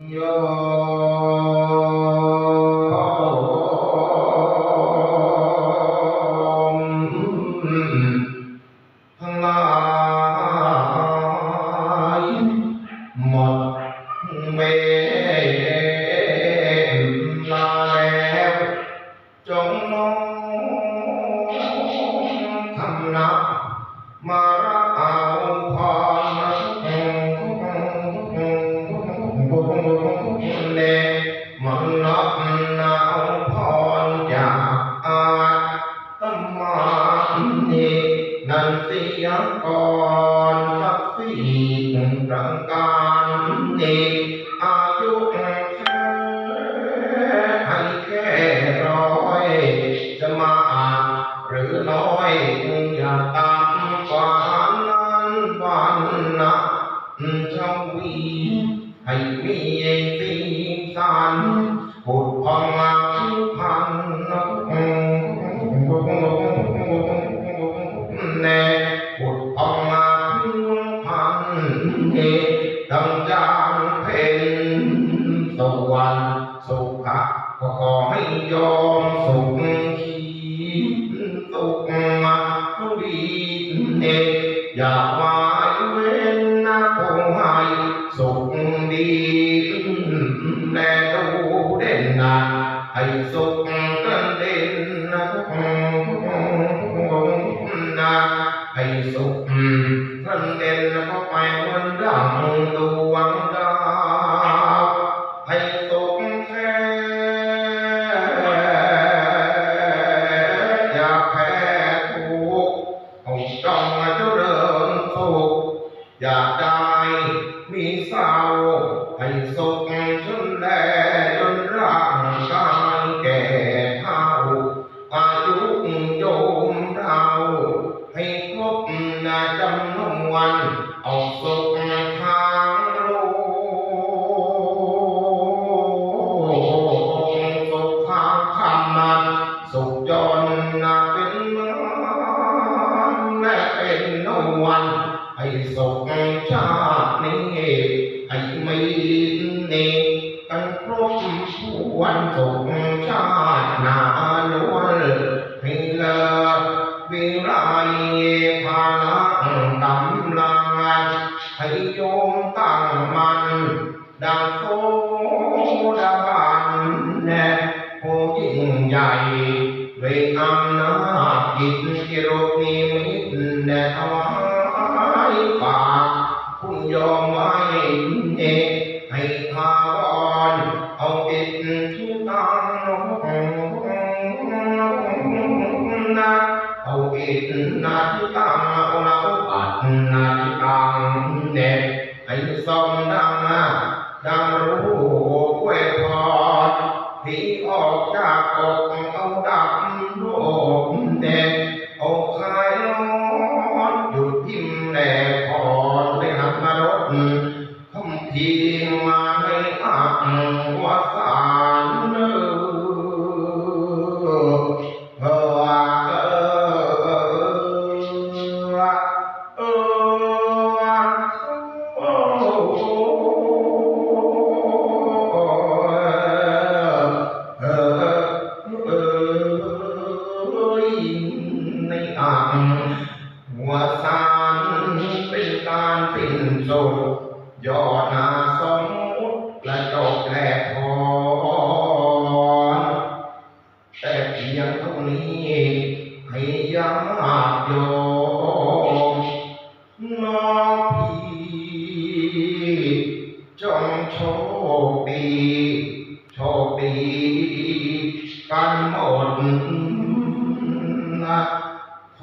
โสียก่อนสักสี่ประการนี้อายุแค่ให้แค่ร้อย จะมากหรือน้อยอย่าตามกว่านั้นวันนะชวีให้มี สุขมาดีเองอย่าวายเว้นนะคงให้สุขดีแลดูเด่นนะให้สุขกันเด่นนะนะให้สุขกันเด่นก็ไปเหมือนดังดว มีเศร้าใให้สุขชาตินี้ให้มีนี่กันครบทุกวันสุขชาตินาล้วนให้เลิศวิไลภาระกำลังให้โยมตั้งมันดังโซดาบันแน่โหยิ่งใหญ่เวอำนาจกิจกิโรนิมิตแน่ถวาย ฝาคุณยอมไว้เอให้ทาวรเอาอิฐทุตังนะเอาอิฐนาทุตังเอาเราปัดนาทุตังเน่ให้ทรงดังดังรู้เวพรที่ออกจากอก พีมาในอั ย่อนาสมุดและตกแหลกอนแต่เพียงเท่านี้ให้ยัากโยมน้องพี่จงโชคดีโชคดีกันหมดนะโค